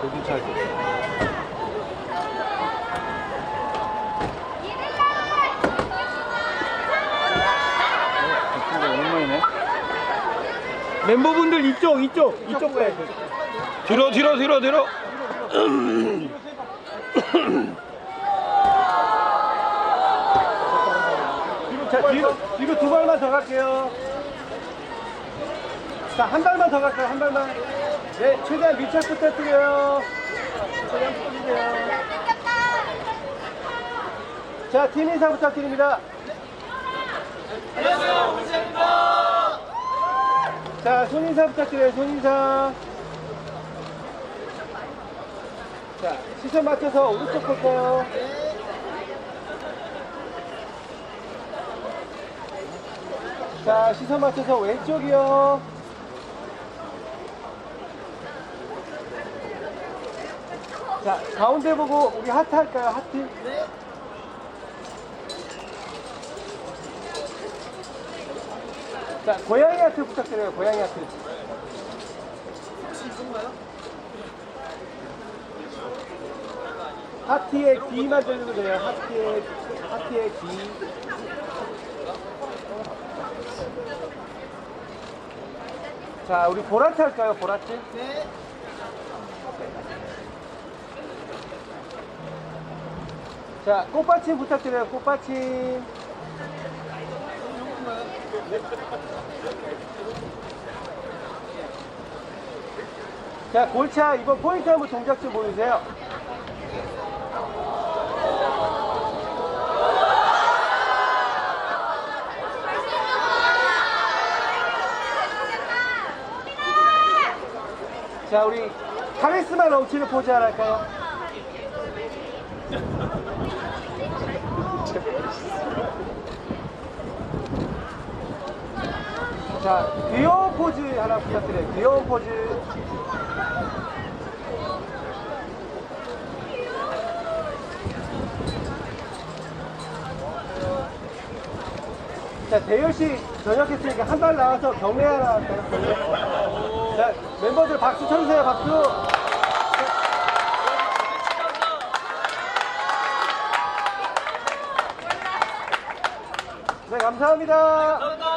잘 오랜만이네. 멤버분들 이쪽, 이쪽, 이쪽 가야 돼. 뒤로 뒤로 뒤로 뒤로 자, 뒤로, 뒤로 두 발만 더 갈게요. 자, 한 발만 더 갈게요, 한 발만. 네, 최대한 밀착 부탁드려요. 최대한 부탁드려요. 자, 팀 인사 부탁드립니다. 자, 손 인사 부탁드려요, 손 인사. 자, 시선 맞춰서 오른쪽 볼까요? 자, 시선 맞춰서 왼쪽이요. 자, 가운데 보고 우리 하트 할까요? 하트? 자, 고양이 하트 부탁드려요. 고양이 하트. 하트의 D만 들리면 돼요. 하트의, 하트의 D. 자, 우리 보라트 할까요? 보라트? 네. 자, 꽃받침 부탁드려요. 꽃받침. 자, 골차 이번 포인트 한번 동작 좀 보여주세요. 자, 우리 카리스마 넘치는 포즈 하나 할까요? 자, 귀여운 포즈 하나 부탁드려요. 귀여운 포즈. 자, 대열 씨 저녁했으니까 한 발 나와서 경례 하나? 경례. 자, 멤버들 박수 쳐주세요, 박수. 네, 감사합니다.